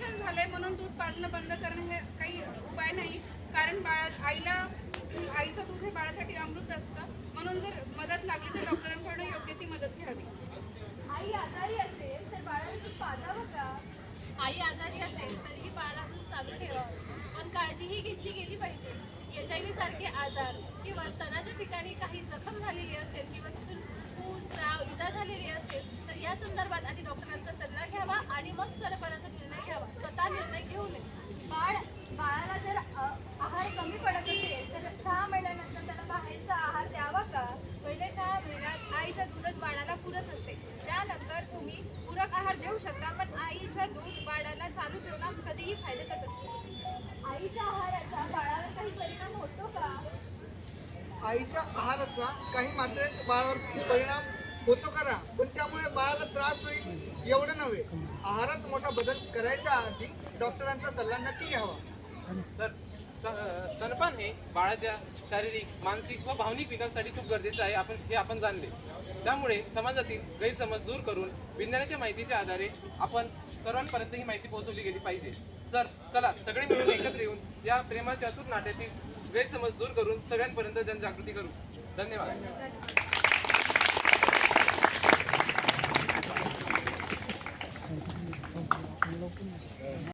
Operation झालंय म्हणून दूध पाजणं बंद करणं हे काही उपाय नाही. कारण बाळा आईला आईचं दूध हे बाळासाठी अमृत असतं. म्हणून जर मदत लागली तर डॉक्टरांकडून योग्य ती मदत घ्यावी. आई आजारी असेल तर बाळाला दूध पाजावं का? आई आजारी असेल तरीही बाळाला दूध चालू ठेवावं पण काळजीही घेतली गेली पाहिजे. एच आय व्ही सारखे आजार किंवा स्तनाच्या ठिकाणी काही जखम झालेली असेल किंवा तिथून फूस स्राव इजा झालेली असेल तर या संदर्भात आधी डॉक्टरांचा सल्ला घ्यावा आणि मग स्तनपानाचा निर्णय घ्यावा स्वतः निर्णय घेऊ नये बाळ बाळाला जर अ, आहार कमी पडत असेल तर सहा महिन्यानंतर त्याला बाहेरचा आहार द्यावा का पहिले सहा महिन्यात आईचं दूधच बाळाला पुरत असते. त्यानंतर तुम्ही पूरक आहार देऊ शकता पण आईचं दूध बाळाला चालू ठेवणं कधीही फायद्याचंच असते. आईच्या आहाराचा बाळावर काही परिणाम होतो का? आईच्या आहाराचा काही मात्रेत बाळावर परिणाम होतो करा पण त्यामुळे बाळाला त्रास होईल एवढं नव्हे. आहारात मोठा बदल करायच्या आधी डॉक्टरांचा सल्ला नक्की घ्यावा. तर हे बाळाच्या शारीरिक मानसिक व भावनिक विकासासाठी खूप गरजेचं आहे. आपण हे आपण जाणले. त्यामुळे समाजातील गैरसमज दूर करून विज्ञानाच्या माहितीच्या आधारे आपण सर्वांपर्यंत ही माहिती पोहोचवली गेली पाहिजे. तर चला सगळे मिळून एकत्र येऊन या प्रेमाच्या अतुर नाट्यातील गैरसमज दूर करून सगळ्यांपर्यंत जनजागृती करू. धन्यवाद.